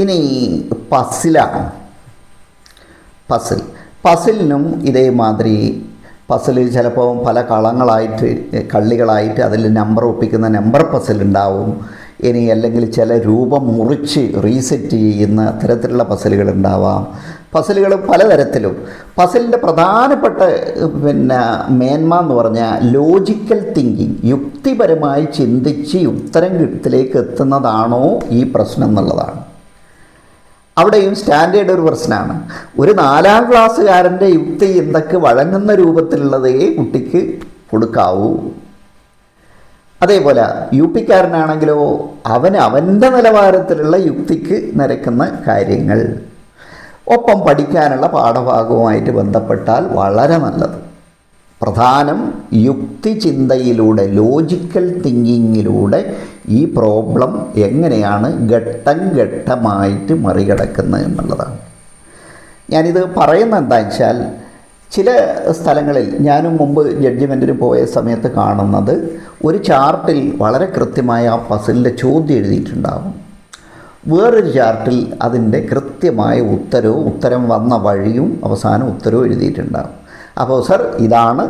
ഇനി പസിലാണ് പസിൽ. പസിലിനും ഇതേമാതിരി പസിലിൽ ചിലപ്പോൾ പല കളങ്ങളായിട്ട് കള്ളികളായിട്ട് അതിൽ നമ്പർ ഒപ്പിക്കുന്ന നമ്പർ പസിൽ ഉണ്ടാവും ഇനി അല്ലെങ്കിൽ ചില രൂപം മുറിച്ച് റീസെറ്റ് ചെയ്യുന്ന തരത്തിലുള്ള പസിലുകൾ ഉണ്ടാവാം പസിലുകൾ പലതരത്തിലും. പസിലിന്റെ പ്രധാനപ്പെട്ട പിന്നെ മേന്മ എന്ന് പറഞ്ഞാൽ ലോജിക്കൽ തിങ്കിങ് യുക്തിപരമായി ചിന്തിച്ച് ഉത്തരം കിട്ടത്തിലേക്ക് എത്തുന്നതാണോ ഈ പ്രശ്നം എന്നുള്ളതാണ്. അവിടെയും സ്റ്റാൻഡേർഡ് ഒരു പ്രശ്നമാണ് ഒരു നാലാം ക്ലാസ്സുകാരന്റെ യുക്തി എന്തൊക്കെ വഴങ്ങുന്ന രൂപത്തിലുള്ളതേ കുട്ടിക്ക് കൊടുക്കാവൂ. അതേപോലെ യു പിക്കാരനാണെങ്കിലോ അവൻ അവന്റെ നിലവാരത്തിലുള്ള യുക്തിക്ക് നിരക്കുന്ന കാര്യങ്ങൾ. ഒപ്പം പഠിക്കാനുള്ള പാഠഭാഗവുമായിട്ട് ബന്ധപ്പെട്ടാൽ വളരെ നല്ലത്. പ്രധാനം യുക്തിചിന്തയിലൂടെ ലോജിക്കൽ തിങ്കിങ്ങിലൂടെ ഈ പ്രോബ്ലം എങ്ങനെയാണ് ഘട്ടം ഘട്ടമായിട്ട് മറികടക്കുന്നത് എന്നുള്ളതാണ്. ഞാനിത് പറയുന്ന എന്താ വെച്ചാൽ ചില സ്ഥലങ്ങളിൽ ഞാനും മുമ്പ് ജഡ്ജിമെന്റിന് പോയ സമയത്ത് കാണുന്നത് ഒരു ചാർട്ടിൽ വളരെ കൃത്യമായ ആ പസിലിന്റെ ചോദ്യം എഴുതിയിട്ടുണ്ടാകും വേറൊരു ചാർട്ടിൽ അതിന്റെ കൃത്യമായ ഉത്തരവും ഉത്തരം വന്ന വഴിയും അവസാനം ഉത്തരവും എഴുതിയിട്ടുണ്ടാകും അപ്പോൾ സർ ഇതാണ്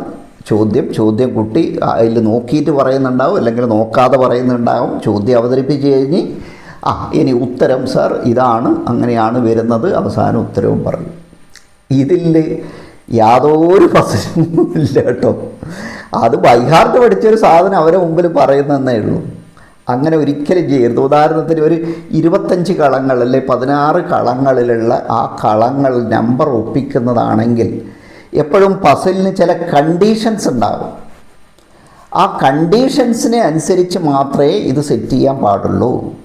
ചോദ്യം. ചോദ്യം കുട്ടി അതിൽ നോക്കിയിട്ട് പറയുന്നുണ്ടാവും അല്ലെങ്കിൽ നോക്കാതെ പറയുന്നുണ്ടാവും. ചോദ്യം അവതരിപ്പിച്ച് കഴിഞ്ഞ് ആ ഇനി ഉത്തരം സർ ഇതാണ് അങ്ങനെയാണ് വരുന്നത്. അവസാന ഉത്തരവും പറഞ്ഞു. ഇതിൽ യാതൊരു പ്രശ്നവും ഇല്ല കേട്ടോ. അത് ബൈഹാർട്ട് പഠിച്ചൊരു സാധനം അവരെ മുമ്പിൽ പറയുന്നതന്നേ ഉള്ളൂ. അങ്ങനെ ഒരിക്കലും ചെയ്യരുത്. ഉദാഹരണത്തിന് ഒരു ഇരുപത്തഞ്ച് കളങ്ങൾ അല്ലെ പതിനാറ് കളങ്ങളിലുള്ള ആ കളങ്ങൾ നമ്പർ ഒപ്പിക്കുന്നതാണെങ്കിൽ എപ്പോഴും പസിലിന് ചില കണ്ടീഷൻസ് ഉണ്ടാകും. ആ കണ്ടീഷൻസിനെ അനുസരിച്ച് മാത്രമേ ഇത് സെറ്റ് ചെയ്യാൻ പാടുള്ളൂ.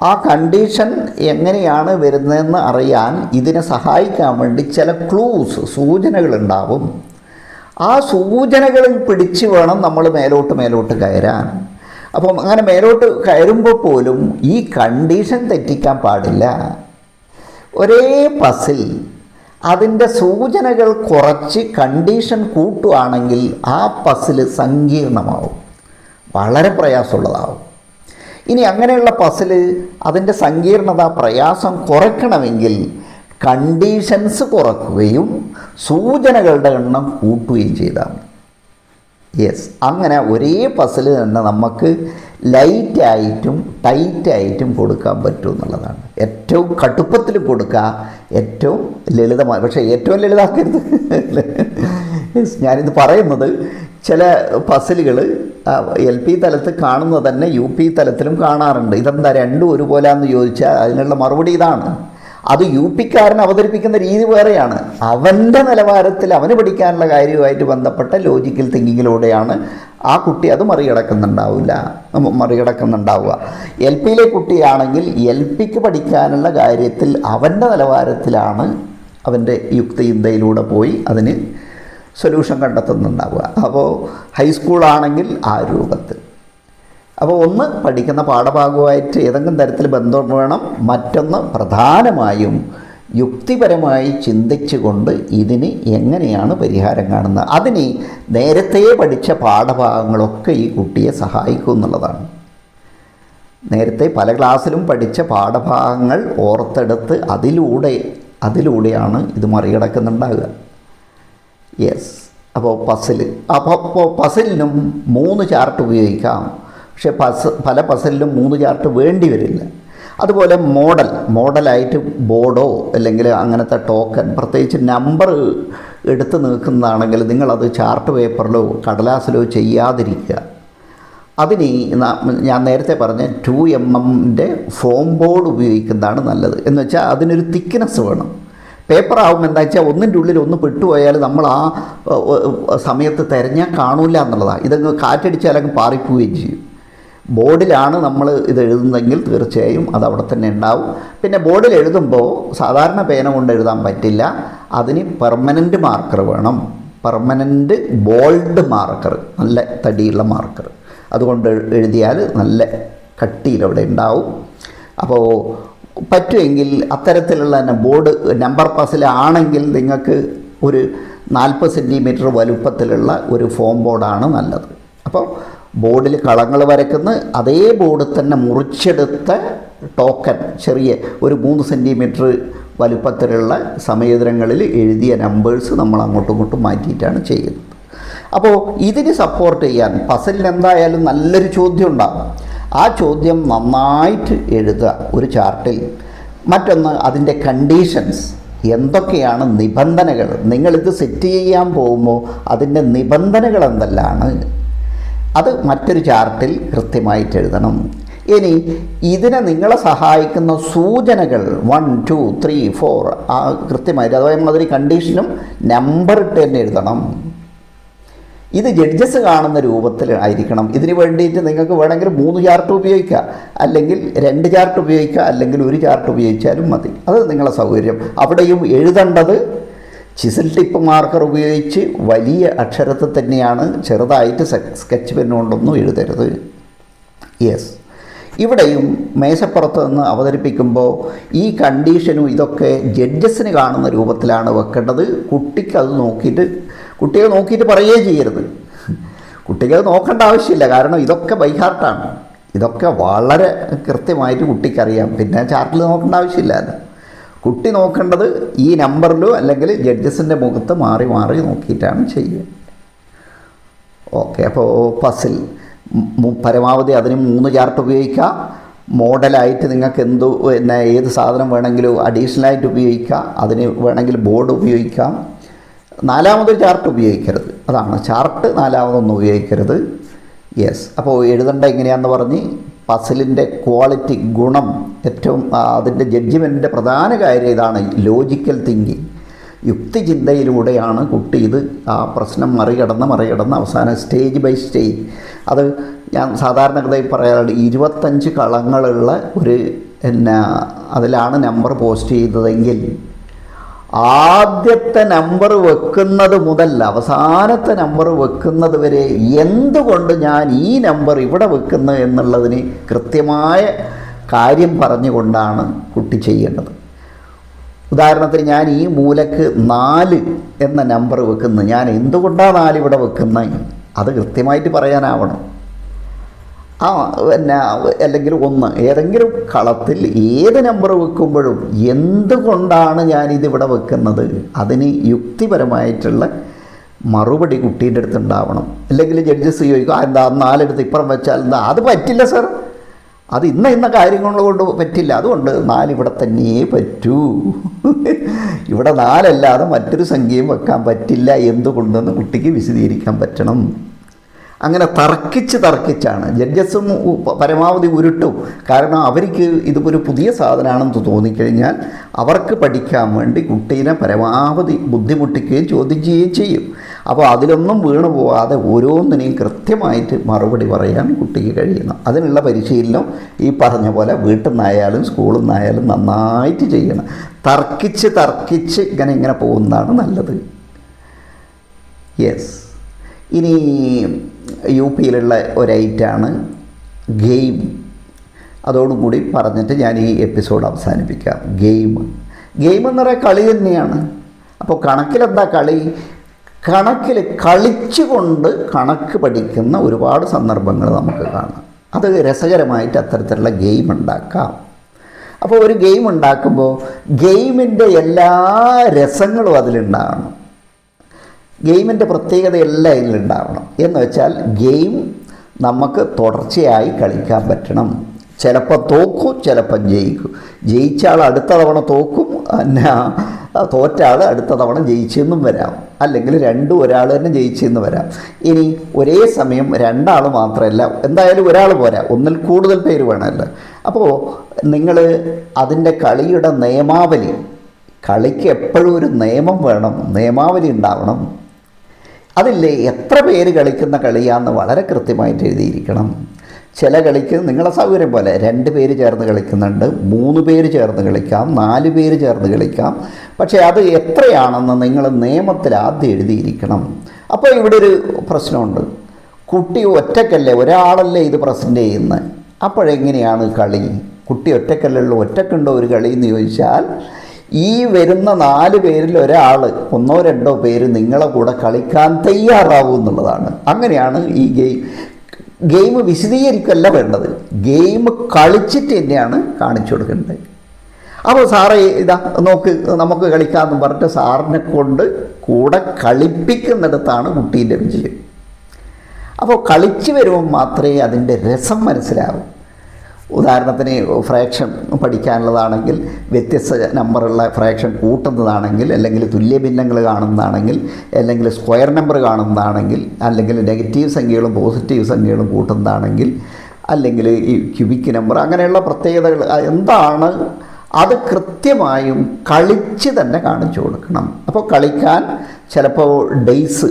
ആ കണ്ടീഷൻ എങ്ങനെയാണ് വരുന്നതെന്ന് അറിയാൻ ഇതിനെ സഹായിക്കാൻ വേണ്ടി ചില ക്ലൂസ് സൂചനകളുണ്ടാവും ആ സൂചനകളിൽ പിടിച്ച് വേണം നമ്മൾ മേലോട്ട് മേലോട്ട് കയറാൻ. അപ്പം അങ്ങനെ മേലോട്ട് കയറുമ്പോൾ പോലും ഈ കണ്ടീഷൻ തെറ്റിക്കാൻ പാടില്ല. ഒരേ പസിൽ അതിന്റെ സൂചനകൾ കുറച്ച് കണ്ടീഷൻ കൂട്ടുകയാണെങ്കിൽ ആ പസിൽ സങ്കീർണമാവും. വളരെ പ്രയാസമുള്ളതാവും. ഇനി അങ്ങനെയുള്ള പസിൽ അതിന്റെ സങ്കീർണത പ്രയാസം കുറയ്ക്കണമെങ്കിൽ കണ്ടീഷൻസ് കുറക്കുകയും സൂചനകളുടെ എണ്ണം കൂട്ടുകയും ചെയ്താൽ യെസ് അങ്ങനെ ഒരേ പസിൽ തന്നെ നമുക്ക് ലൈറ്റായിട്ടും ടൈറ്റായിട്ടും കൊടുക്കാൻ പറ്റും എന്നുള്ളതാണ്. ഏറ്റവും കടുപ്പത്തിൽ കൊടുക്കുക ഏറ്റവും ലളിതമായി പക്ഷേ ഏറ്റവും ലളിതാക്കരുത്. ഞാനിത് പറയുന്നത് ചില പസിലുകൾ എൽ പി തലത്ത് കാണുന്നത് തന്നെ യു പി തലത്തിലും കാണാറുണ്ട്. ഇതെന്താ രണ്ടും ഒരുപോലെയാണെന്ന് ചോദിച്ചാൽ അതിനുള്ള മറുപടി ഇതാണ്. അത് യു പിക്കാരൻ അവതരിപ്പിക്കുന്ന രീതി വേറെയാണ്. അവന്റെ നിലവാരത്തിൽ അവന് പഠിക്കാനുള്ള കാര്യവുമായിട്ട് ബന്ധപ്പെട്ട ലോജിക്കൽ തിങ്കിങ്ങിലൂടെയാണ് ആ കുട്ടി അത് മറികടക്കുന്നുണ്ടാവില്ല. മറികടക്കുന്നുണ്ടാവുക. എൽ പിയിലെ കുട്ടിയാണെങ്കിൽ എൽ പിക്ക് പഠിക്കാനുള്ള കാര്യത്തിൽ അവന്റെ നിലവാരത്തിലാണ് അവന്റെ യുക്തിചിന്തയിലൂടെ പോയി അതിന് സൊല്യൂഷൻ കണ്ടെത്തുന്നുണ്ടാവുക. അപ്പോൾ ഹൈസ്കൂളാണെങ്കിൽ ആ രൂപത്തിൽ. അപ്പോൾ ഒന്ന് പഠിക്കുന്ന പാഠഭാഗവുമായിട്ട് ഏതെങ്കിലും തരത്തിൽ ബന്ധം വേണം. മറ്റൊന്ന് പ്രധാനമായും യുക്തിപരമായി ചിന്തിച്ചുകൊണ്ട് ഇതിന് എങ്ങനെയാണ് പരിഹാരം കാണുന്നത്. അതിന് നേരത്തെ പഠിച്ച പാഠഭാഗങ്ങളൊക്കെ ഈ കുട്ടിയെ സഹായിക്കും എന്നുള്ളതാണ്. നേരത്തെ പല ക്ലാസ്സിലും പഠിച്ച പാഠഭാഗങ്ങൾ ഓർത്തെടുത്ത് അതിലൂടെ അതിലൂടെയാണ് ഇത് മറികടക്കുന്നുണ്ടാകുക യെസ് അപ്പോൾ പസിൽ അപ്പോൾ പസിലിനും മൂന്ന് ചാർട്ട് ഉപയോഗിക്കാം. പക്ഷേ പസ് പല പസലിലും മൂന്ന് ചാർട്ട് വേണ്ടി വരില്ല അതുപോലെ മോഡൽ മോഡലായിട്ട് ബോർഡോ അല്ലെങ്കിൽ അങ്ങനത്തെ ടോക്കൺ പ്രത്യേകിച്ച് നമ്പർ എടുത്ത് നിൽക്കുന്നതാണെങ്കിൽ നിങ്ങളത് ചാർട്ട് പേപ്പറിലോ കടലാസിലോ ചെയ്യാതിരിക്കുക. അതിന് ഞാൻ നേരത്തെ പറഞ്ഞ ടു എം എമ്മിന്റെ ഫോം ബോർഡ് ഉപയോഗിക്കുന്നതാണ് നല്ലത്. എന്ന് വെച്ചാൽ അതിനൊരു തിക്നെസ് വേണം. പേപ്പർ ആകുമ്പോൾ എന്താ വെച്ചാൽ ഒന്നിന്റെ ഉള്ളിൽ ഒന്ന് പെട്ടുപോയാൽ നമ്മൾ ആ സമയത്ത് തിരഞ്ഞാൽ കാണൂല എന്നുള്ളതാണ്. ഇതങ്ങ് കാറ്റടിച്ചാൽ അങ്ങ് പാറിപ്പോവുകയും ചെയ്യും. ബോർഡിലാണ് നമ്മൾ ഇത് എഴുതുന്നതെങ്കിൽ തീർച്ചയായും അത് അവിടെ തന്നെ ഉണ്ടാവും. പിന്നെ ബോർഡിൽ എഴുതുമ്പോൾ സാധാരണ പേന കൊണ്ട് എഴുതാൻ പറ്റില്ല. അതിന് പെർമനന്റ് മാർക്കർ വേണം. പെർമനന്റ് ബോൾഡ് മാർക്കർ നല്ല തടിയുള്ള മാർക്കർ അതുകൊണ്ട് എഴുതിയാൽ നല്ല കട്ടിയിൽ അവിടെ ഉണ്ടാവും. അപ്പോൾ പറ്റുമെങ്കിൽ അത്തരത്തിലുള്ള തന്നെ ബോർഡ് നമ്പർ പസിലാണെങ്കിൽ നിങ്ങൾക്ക് ഒരു നാൽപ്പത് സെന്റിമീറ്റർ വലുപ്പത്തിലുള്ള ഒരു ഫോം ബോർഡാണ് നല്ലത്. അപ്പോൾ ബോർഡിൽ കളങ്ങൾ വരയ്ക്കുന്ന അതേ ബോർഡ് തന്നെ മുറിച്ചെടുത്ത ടോക്കൺ ചെറിയ ഒരു മൂന്ന് സെന്റിമീറ്റർ വലുപ്പത്തിലുള്ള സമയദ്രങ്ങളിൽ എഴുതിയ നമ്പേഴ്സ് നമ്മൾ അങ്ങോട്ടും ഇങ്ങോട്ടും മാറ്റിയിട്ടാണ് ചെയ്യുന്നത്. അപ്പോൾ ഇതിന് സപ്പോർട്ട് ചെയ്യാൻ പസലിന് എന്തായാലും നല്ലൊരു ചോദ്യം ഉണ്ടാകും. ആ ചോദ്യം നന്നായിട്ട് എഴുതുക ഒരു ചാർട്ടിൽ മറ്റൊന്ന് അതിന്റെ കണ്ടീഷൻസ് എന്തൊക്കെയാണ് നിബന്ധനകൾ? നിങ്ങളിത് സെറ്റ് ചെയ്യാൻ പോകുമ്പോൾ അതിന്റെ നിബന്ധനകൾ എന്തെല്ലാണ് അത് മറ്റൊരു ചാർട്ടിൽ കൃത്യമായിട്ട് എഴുതണം. ഇനി ഇതിനെ നിങ്ങളെ സഹായിക്കുന്ന സൂചനകൾ വൺ ടു ത്രീ ഫോർ ആ കൃത്യമായിട്ട് അതേമാതിരി കണ്ടീഷനും നമ്പർ ഇട്ട് തന്നെ എഴുതണം. ഇത് ജഡ്ജസ് കാണുന്ന രൂപത്തിൽ ആയിരിക്കണം. ഇതിന് വേണ്ടിയിട്ട് നിങ്ങൾക്ക് വേണമെങ്കിൽ മൂന്ന് ചാർട്ട് ഉപയോഗിക്കുക അല്ലെങ്കിൽ രണ്ട് ചാർട്ട് ഉപയോഗിക്കുക അല്ലെങ്കിൽ ഒരു ചാർട്ട് ഉപയോഗിച്ചാലും മതി. അത് നിങ്ങളെ സൗകര്യം. അവിടെയും എഴുതേണ്ടത് ചിസിൽ ടിപ്പ് മാർക്കർ ഉപയോഗിച്ച് വലിയ അക്ഷരത്തിൽ തന്നെയാണ് ചെറുതായിട്ട് സ്കെച്ച് പെന്നുകൊണ്ടൊന്നും കൊണ്ടൊന്നും എഴുതരുത്. യെസ് ഇവിടെയും മേശപ്പുറത്ത് നിന്ന് അവതരിപ്പിക്കുമ്പോൾ ഈ കണ്ടീഷനും ഇതൊക്കെ ജഡ്ജസിന് കാണുന്ന രൂപത്തിലാണ് വെക്കേണ്ടത്. കുട്ടിക്ക് അത് നോക്കിയിട്ട് കുട്ടിയെ നോക്കിയിട്ട് പറയുകയും ചെയ്യരുത്. കുട്ടികൾ നോക്കേണ്ട ആവശ്യമില്ല. കാരണം ഇതൊക്കെ ബൈഹാർട്ടാണ് ഇതൊക്കെ വളരെ കൃത്യമായിട്ട് കുട്ടിക്കറിയാം. പിന്നെ ചാർട്ടിൽ നോക്കേണ്ട ആവശ്യമില്ലല്ലോ കുട്ടി നോക്കേണ്ടത് ഈ നമ്പറിലോ അല്ലെങ്കിൽ ജഡ്ജസിന്റെ മുഖത്ത് മാറി മാറി നോക്കിയിട്ടാണ് ചെയ്യുക. ഓക്കെ അപ്പോൾ പസിൽ പരമാവധി അതിന് മൂന്ന് ചാർട്ട് ഉപയോഗിക്കാം മോഡലായിട്ട് നിങ്ങൾക്ക് എന്ത് പിന്നെ ഏത് സാധനം വേണമെങ്കിലും അഡീഷണലായിട്ട് ഉപയോഗിക്കാം അതിന് വേണമെങ്കിൽ ബോർഡ് ഉപയോഗിക്കാം. നാലാമതൊരു ചാർട്ട് ഉപയോഗിക്കരുത്. അതാണ്. ചാർട്ട് നാലാമതൊന്നും ഉപയോഗിക്കരുത്. യെസ് അപ്പോൾ എഴുതേണ്ട എങ്ങനെയാണെന്ന് പറഞ്ഞ് പസിലിന്റെ ക്വാളിറ്റി ഗുണം ഏറ്റവും അതിന്റെ ജഡ്ജ്മെന്റിന്റെ പ്രധാന കാര്യം ഇതാണ് ലോജിക്കൽ തിങ്കിങ്. യുക്തിചിന്തയിലൂടെയാണ് കുട്ടി ഇത് ആ പ്രശ്നം മറികടന്ന് മറികടന്ന് അവസാനം സ്റ്റേജ് ബൈ സ്റ്റേജ്. അത് ഞാൻ സാധാരണഗതയിൽ പറയാറുണ്ട് ഇരുപത്തഞ്ച് കളങ്ങളുള്ള ഒരു എന്നാ അതിലാണ് നമ്പർ പോസ്റ്റ് ചെയ്തതെങ്കിൽ ആദ്യത്തെ നമ്പർ വെക്കുന്നത് മുതൽ അവസാനത്തെ നമ്പർ വെക്കുന്നത് വരെ എന്തുകൊണ്ട് ഞാൻ ഈ നമ്പർ ഇവിടെ വെക്കുന്നു എന്നുള്ളതിന് കൃത്യമായ കാര്യം പറഞ്ഞുകൊണ്ടാണ് കുട്ടി ചെയ്യേണ്ടത്. ഉദാഹരണത്തിന് ഞാൻ ഈ മൂലക്ക് നാല് എന്ന നമ്പർ വെക്കുന്നു. ഞാൻ എന്തുകൊണ്ടാണ് നാല് ഇവിടെ വെക്കുന്നത്? അത് കൃത്യമായിട്ട് പറയാനാവണം. ആ പിന്നെ അല്ലെങ്കിൽ ഒന്ന് ഏതെങ്കിലും കളത്തിൽ ഏത് നമ്പർ വെക്കുമ്പോഴും എന്തുകൊണ്ടാണ് ഞാനിതിവിടെ വെക്കുന്നത്? അതിന് യുക്തിപരമായിട്ടുള്ള മറുപടി കുട്ടീന്റെ അടുത്ത് ഉണ്ടാവണം. അല്ലെങ്കിൽ ജഡ്ജസ് ചോദിക്കും "ആ, എന്താ നാലെടുത്ത് ഇപ്പുറം വെച്ചാൽ എന്താ? അത് പറ്റില്ല സർ അത് ഇന്ന ഇന്ന കാര്യങ്ങൾ കൊണ്ട് പറ്റില്ല. അതുകൊണ്ട് നാലിവിടെ തന്നെയേ പറ്റൂ. ഇവിടെ നാലല്ലാതെ മറ്റൊരു സംഖ്യയും വെക്കാൻ പറ്റില്ല. എന്തുകൊണ്ടെന്ന് കുട്ടിക്ക് വിശദീകരിക്കാൻ പറ്റണം. അങ്ങനെ തർക്കിച്ച് തർക്കിച്ചാണ്. ജഡ്ജസും പരമാവധി ഉരുട്ടും. കാരണം അവർക്ക് ഇതൊരു പുതിയ സാധനമാണെന്ന് തോന്നിക്കഴിഞ്ഞാൽ അവർക്ക് പഠിക്കാൻ വേണ്ടി കുട്ടീനെ പരമാവധി ബുദ്ധിമുട്ടിക്കുകയും ചോദ്യം ചെയ്യുകയും ചെയ്യും. അപ്പോൾ അതിലൊന്നും വീണു പോവാതെ ഓരോന്നിനെയും കൃത്യമായിട്ട് മറുപടി പറയാൻ കുട്ടിക്ക് കഴിയണം അതിനുള്ള പരിശീലനം ഈ പറഞ്ഞ പോലെ വീട്ടിൽ നിന്നായാലും സ്കൂളിൽ നിന്നായാലും നന്നായിട്ട് ചെയ്യണം. തർക്കിച്ച് തർക്കിച്ച് ഇങ്ങനെ ഇങ്ങനെ പോകുന്നതാണ് നല്ലത്. യെസ് ഇനി യു പിയിലുള്ള ഒരൈറ്റാണ് ഗെയിം. അതോടുകൂടി പറഞ്ഞിട്ട് ഞാൻ ഈ എപ്പിസോഡ് അവസാനിപ്പിക്കാം. ഗെയിം. ഗെയിം എന്ന് പറയുക കളി തന്നെയാണ്. അപ്പോൾ കണക്കിലെന്താ കളി? കണക്കിൽ കളിച്ചുകൊണ്ട് കണക്ക് പഠിക്കുന്ന ഒരുപാട് സന്ദർഭങ്ങൾ നമുക്ക് കാണാം. അത് രസകരമായിട്ട് അത്തരത്തിലുള്ള ഗെയിം ഉണ്ടാക്കാം. അപ്പോൾ ഒരു ഗെയിം ഉണ്ടാക്കുമ്പോൾ ഗെയിമിന്റെ എല്ലാ രസങ്ങളും അതിലുണ്ടാകണം. ഗെയിമിന്റെ പ്രത്യേകതയെല്ലാം ഇതിലുണ്ടാവണം. എന്ന് വെച്ചാൽ ഗെയിം നമുക്ക് തുടർച്ചയായി കളിക്കാൻ പറ്റണം. ചിലപ്പോൾ തോക്കും ചിലപ്പം ജയിക്കും. ജയിച്ച ആൾ അടുത്ത തവണ തോക്കും പിന്നെ തോറ്റ ആൾ അടുത്ത തവണ ജയിച്ചെന്നും വരാം. അല്ലെങ്കിൽ രണ്ടും ഒരാൾ തന്നെ ജയിച്ചെന്ന് വരാം. ഇനി ഒരേ സമയം രണ്ടാൾ മാത്രമല്ല എന്തായാലും ഒരാൾ പോരാ. ഒന്നിൽ കൂടുതൽ പേര് വേണമല്ലോ. അപ്പോൾ നിങ്ങൾ അതിന്റെ കളിയുടെ നിയമാവലി കളിക്ക് എപ്പോഴും ഒരു നിയമം വേണം. നിയമാവലി ഉണ്ടാവണം. അതില്ലേ എത്ര പേര് കളിക്കുന്ന കളിയാന്ന് വളരെ കൃത്യമായിട്ട് എഴുതിയിരിക്കണം. ചില കളിക്ക് നിങ്ങളെ സൗകര്യം പോലെ രണ്ട് പേര് ചേർന്ന് കളിക്കുന്നുണ്ട് മൂന്ന് പേര് ചേർന്ന് കളിക്കാം നാല് പേര് ചേർന്ന് കളിക്കാം. പക്ഷേ അത് എത്രയാണെന്ന് നിങ്ങൾ നിയമത്തിൽ ആദ്യം എഴുതിയിരിക്കണം. അപ്പോൾ ഇവിടെ ഒരു പ്രശ്നമുണ്ട്. കുട്ടി ഒറ്റക്കല്ലേ ഒരാളല്ലേ ഇത് പ്രസന്റ് ചെയ്യുന്നത്? അപ്പോഴെങ്ങനെയാണ് കളി? കുട്ടി ഒറ്റക്കല്ലുള്ള ഒറ്റക്കുണ്ടോ ഒരു കളി എന്ന് ചോദിച്ചാൽ ഈ വരുന്ന നാല് പേരിൽ ഒരാൾ ഒന്നോ രണ്ടോ പേര് നിങ്ങളെ കൂടെ കളിക്കാൻ തയ്യാറാവും എന്നുള്ളതാണ്. അങ്ങനെയാണ് ഈ ഗെയിം ഗെയിം വിശദീകരിക്കല്ല വേണ്ടത്. ഗെയിം കളിച്ചിട്ട് തന്നെയാണ് കാണിച്ചു കൊടുക്കേണ്ടത്. അപ്പോൾ സാറേ ഇതാ നോക്ക് നമുക്ക് കളിക്കാമെന്ന് പറഞ്ഞിട്ട് സാറിനെ കൊണ്ട് കൂടെ കളിപ്പിക്കുന്നിടത്താണ് കുട്ടീന്റെ വിജയം അപ്പോൾ കളിച്ച് വരുമ്പോൾ മാത്രമേ അതിന്റെ രസം മനസ്സിലാവൂ. ഉദാഹരണത്തിന് ഫ്രാക്ഷൻ പഠിക്കാനുള്ളതാണെങ്കിൽ വ്യത്യസ്ത നമ്പറുള്ള ഫ്രാക്ഷൻ കൂട്ടുന്നതാണെങ്കിൽ അല്ലെങ്കിൽ തുല്യ ഭിന്നങ്ങൾ കാണുന്നതാണെങ്കിൽ അല്ലെങ്കിൽ സ്ക്വയർ നമ്പർ കാണുന്നതാണെങ്കിൽ അല്ലെങ്കിൽ നെഗറ്റീവ് സംഖ്യകളും പോസിറ്റീവ് സംഖ്യകളും കൂട്ടുന്നതാണെങ്കിൽ അല്ലെങ്കിൽ ഈ ക്യൂബിക് നമ്പർ അങ്ങനെയുള്ള പ്രത്യേകതകൾ എന്താണ് അത് കൃത്യമായും കളിച്ച് തന്നെ കാണിച്ചു കൊടുക്കണം. അപ്പോൾ കളിക്കാൻ ചിലപ്പോൾ ഡേയ്സ്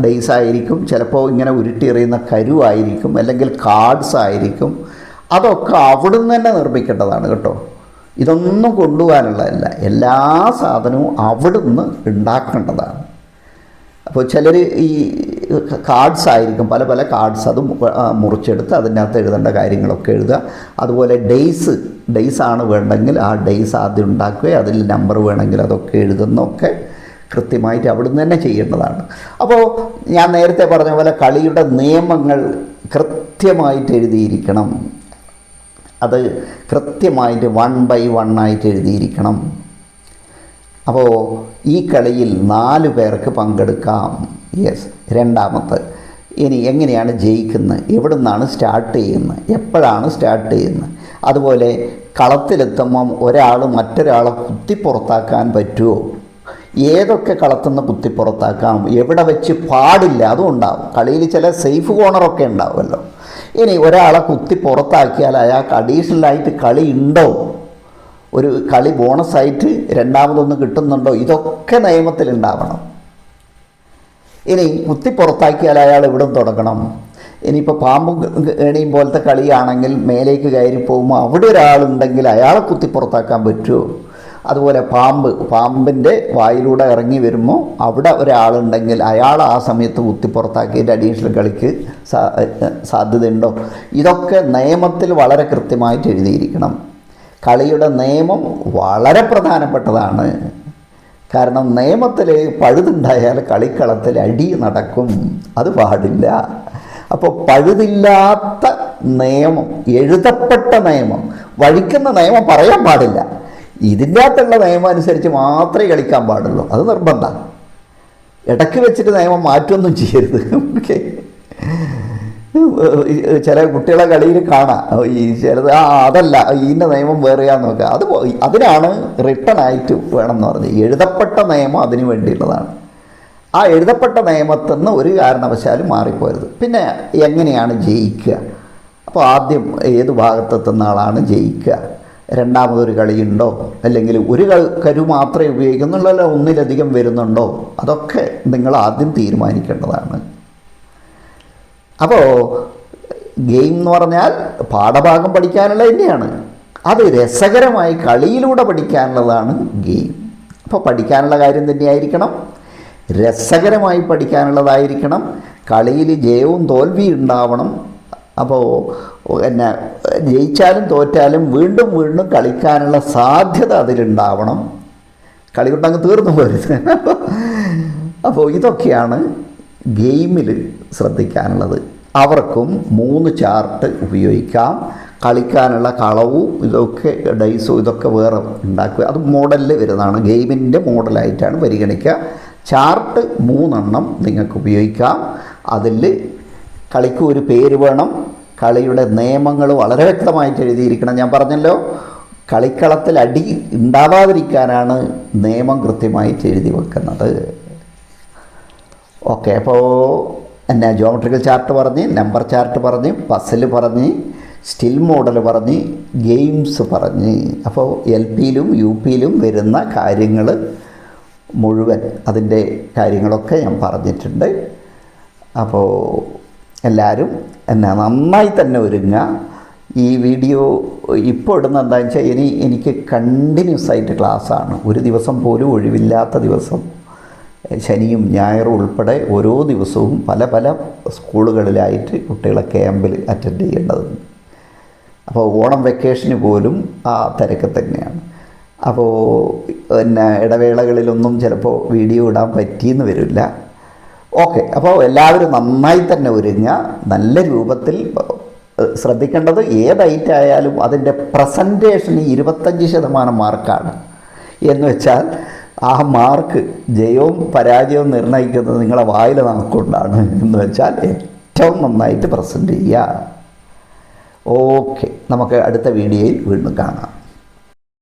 ഡേയ്സ് ആയിരിക്കും ചിലപ്പോൾ ഇങ്ങനെ ഉരുട്ടി ഉരുട്ടിയെറിയുന്ന കരുവായിരിക്കും അല്ലെങ്കിൽ കാർഡ്സ് ആയിരിക്കും അതൊക്കെ അവിടുന്ന് തന്നെ നിർമ്മിക്കേണ്ടതാണ് കേട്ടോ. ഇതൊന്നും കൊണ്ടുപോകാനുള്ളതല്ല. എല്ലാ സാധനവും അവിടുന്ന് ഉണ്ടാക്കേണ്ടതാണ്. അപ്പോൾ ചിലർ ഈ കാർഡ്സ് ആയിരിക്കും പല പല കാർഡ്സ് അത് മുറിച്ചെടുത്ത് അതിനകത്ത് എഴുതേണ്ട കാര്യങ്ങളൊക്കെ എഴുതുക. അതുപോലെ ഡേയ്സ് ഡേയ്സ് ആണ് വേണ്ടെങ്കിൽ ആ ഡേയ്സ് ആദ്യം ഉണ്ടാക്കുകയും അതിൽ നമ്പർ വേണമെങ്കിൽ അതൊക്കെ എഴുതുന്നൊക്കെ കൃത്യമായിട്ട് അവിടുന്ന് തന്നെ ചെയ്യേണ്ടതാണ്. അപ്പോൾ ഞാൻ നേരത്തെ പറഞ്ഞ പോലെ കളിയുടെ നിയമങ്ങൾ കൃത്യമായിട്ട് എഴുതിയിരിക്കണം. അത് കൃത്യമായിട്ട് വൺ ബൈ വൺ ആയിട്ട് എഴുതിയിരിക്കണം. അപ്പോൾ ഈ കളിയിൽ നാല് പേർക്ക് പങ്കെടുക്കാം. യെസ് രണ്ടാമത്തെ. ഇനി എങ്ങനെയാണ് ജയിക്കുന്നത്? എവിടെ നിന്നാണ് സ്റ്റാർട്ട് ചെയ്യുന്നത്? എപ്പോഴാണ് സ്റ്റാർട്ട് ചെയ്യുന്നത്? അതുപോലെ കളത്തിലെത്തുമ്പം ഒരാൾ മറ്റൊരാളെ കുത്തിപ്പുറത്താക്കാൻ പറ്റുമോ ഏതൊക്കെ കളത്തുനിന്ന് കുത്തി പുറത്താക്കാം? എവിടെ വെച്ച് പാടില്ല അതും ഉണ്ടാവും. കളിയിൽ ചില സേഫ് കോണറൊക്കെ ഉണ്ടാവുമല്ലോ. ഇനി ഒരാളെ കുത്തി പുറത്താക്കിയാൽ അയാൾക്ക് അഡീഷണലായിട്ട് കളി ഉണ്ടോ? ഒരു കളി ബോണസായിട്ട് രണ്ടാമതൊന്ന് കിട്ടുന്നുണ്ടോ? ഇതൊക്കെ നിയമത്തിലുണ്ടാവണം ഇനി കുത്തി പുറത്താക്കിയാൽ അയാൾ ഇവിടെ തുടങ്ങണം? ഇനിയിപ്പോൾ പാമ്പും ഏണിയും പോലത്തെ കളിയാണെങ്കിൽ മേലേക്ക് കയറി പോകുമ്പോൾ അവിടെ ഒരാളുണ്ടെങ്കിൽ അയാളെ കുത്തി പുറത്താക്കാൻ പറ്റുമോ? അതുപോലെ പാമ്പ് പാമ്പിന്റെ വായിലൂടെ ഇറങ്ങി വരുമ്പോൾ അവിടെ ഒരാളുണ്ടെങ്കിൽ അയാൾ ആ സമയത്ത് കുത്തിപ്പുറത്താക്കിയിട്ട് അഡീഷണൽ കളിക്ക് സാധ്യതയുണ്ടോ? ഇതൊക്കെ നിയമത്തിൽ വളരെ കൃത്യമായിട്ട് എഴുതിയിരിക്കണം. കളിയുടെ നിയമം വളരെ പ്രധാനപ്പെട്ടതാണ്. കാരണം നിയമത്തിൽ പഴുതുണ്ടായാൽ കളിക്കളത്തിൽ അടി നടക്കും. അത് പാടില്ല. അപ്പോൾ പഴുതില്ലാത്ത നിയമം എഴുതപ്പെട്ട നിയമം വഴിക്കുന്ന നിയമം പറയാൻ പാടില്ല. ഇതിന്റെ അകത്തുള്ള നിയമം അനുസരിച്ച് മാത്രമേ കളിക്കാൻ പാടുള്ളൂ. അത് നിർബന്ധമാണ് ഇടയ്ക്ക് വെച്ചിട്ട് നിയമം മാറ്റൊന്നും ചെയ്യരുത്. ഓക്കെ. ചില കുട്ടികളെ കളിയിൽ കാണാം. ഈ ചിലത് ആ അതല്ല. ഇതിന്റെ നിയമം വേറെയാന്ന് നോക്കുക. അത് അതിനാണ് റിട്ടേൺ ആയിട്ട് വേണം എന്ന് പറഞ്ഞത്. എഴുതപ്പെട്ട നിയമം അതിന് വേണ്ടിയുള്ളതാണ്. ആ എഴുതപ്പെട്ട നിയമത്തിൽ നിന്ന് ഒരു കാരണവശാലും മാറിപ്പോരുത്. പിന്നെ എങ്ങനെയാണ് ജയിക്കുക? അപ്പോൾ ആദ്യം ഏത് ഭാഗത്തെത്തുന്ന ആളാണ് ജയിക്കുക? രണ്ടാമതൊരു കളിയുണ്ടോ? അല്ലെങ്കിൽ ഒരു കരു മാത്രമേ ഉപയോഗിക്കുന്നുള്ളല്ലോ ഒന്നിലധികം വരുന്നുണ്ടോ? അതൊക്കെ നിങ്ങൾ ആദ്യം തീരുമാനിക്കേണ്ടതാണ്. അപ്പോൾ ഗെയിം എന്ന് പറഞ്ഞാൽ പാഠഭാഗം പഠിക്കാനുള്ള തന്നെയാണ്. അത് രസകരമായി കളിയിലൂടെ പഠിക്കാനുള്ളതാണ് ഗെയിം. അപ്പോൾ പഠിക്കാനുള്ള കാര്യം തന്നെയായിരിക്കണം. രസകരമായി പഠിക്കാനുള്ളതായിരിക്കണം. കളിയിൽ ജയവും തോൽവിയും ഉണ്ടാവണം. അപ്പോൾ പിന്നെ ജയിച്ചാലും തോറ്റാലും വീണ്ടും വീണ്ടും കളിക്കാനുള്ള സാധ്യത അതിലുണ്ടാവണം. കളി കൊണ്ടങ്ങ് തീർന്നു പോരുത് അപ്പോൾ ഇതൊക്കെയാണ് ഗെയിമിൽ ശ്രദ്ധിക്കാനുള്ളത്. അവർക്കും മൂന്ന് ചാർട്ട് ഉപയോഗിക്കാം. കളിക്കാനുള്ള കളവും ഇതൊക്കെ ഡൈസും ഇതൊക്കെ വേറെ ഉണ്ടാക്കുക. അത് മോഡലിൽ വരുന്നതാണ്. ഗെയിമിന്റെ മോഡലായിട്ടാണ് പരിഗണിക്കുക. ചാർട്ട് മൂന്നെണ്ണം നിങ്ങൾക്ക് ഉപയോഗിക്കാം. അതിൽ കളിക്ക് ഒരു പേര് വേണം. കളിയുടെ നിയമങ്ങൾ വളരെ വ്യക്തമായിട്ട് എഴുതിയിരിക്കണം. ഞാൻ പറഞ്ഞല്ലോ കളിക്കളത്തിൽ അടി ഉണ്ടാവാതിരിക്കാനാണ് നിയമം കൃത്യമായിട്ട് എഴുതി വെക്കുന്നത്. ഓക്കെ അപ്പോൾ എന്നാ ജോമെട്രിക്കൽ ചാർട്ട് പറഞ്ഞ് നമ്പർ ചാർട്ട് പറഞ്ഞ് പസിൽ പറഞ്ഞ് സ്റ്റിൽ മോഡൽ പറഞ്ഞ് ഗെയിംസ് പറഞ്ഞ്. അപ്പോൾ എൽ പിയിലും യു പിയിലും വരുന്ന കാര്യങ്ങൾ മുഴുവൻ അതിന്റെ കാര്യങ്ങളൊക്കെ ഞാൻ പറഞ്ഞിട്ടുണ്ട്. അപ്പോൾ എല്ലാവരും എന്നാ നന്നായി തന്നെ ഒരുങ്ങുക ഈ വീഡിയോ ഇപ്പോൾ ഇടുന്ന എന്താണെന്ന് വെച്ചാൽ ഇനി എനിക്ക് കണ്ടിന്യൂസ് ആയിട്ട് ക്ലാസ്സാണ് ഒരു ദിവസം പോലും ഒഴിവില്ലാത്ത ദിവസം. ശനിയും ഞായറും ഉൾപ്പെടെ ഓരോ ദിവസവും പല പല സ്കൂളുകളിലായിട്ട് കുട്ടികളെ ക്യാമ്പിൽ അറ്റൻഡ് ചെയ്യേണ്ടതുണ്ട്. അപ്പോൾ ഓണം വെക്കേഷന് പോലും ആ തിരക്ക് തന്നെയാണ്. അപ്പോൾ പിന്നെ ഇടവേളകളിലൊന്നും ചിലപ്പോൾ വീഡിയോ ഇടാൻ പറ്റിയെന്ന് വരില്ല. ഓക്കെ അപ്പോൾ എല്ലാവരും നന്നായി തന്നെ ഒരുങ്ങ നല്ല രൂപത്തിൽ ശ്രദ്ധിക്കേണ്ടത് ഏത് ആയാലും അതിന്റെ പ്രസന്റേഷന് ഇരുപത്തഞ്ച് ശതമാനം മാർക്കാണ്. എന്ന് വെച്ചാൽ ആ മാർക്ക് ജയവും പരാജയവും നിർണയിക്കുന്നത് നിങ്ങളെ വായിൽ നമുക്കുണ്ടാണ് എന്ന് വെച്ചാൽ ഏറ്റവും നന്നായിട്ട് പ്രസന്റ് ചെയ്യുക. ഓക്കെ നമുക്ക് അടുത്ത വീഡിയോയിൽ വീണ്ടും കാണാം.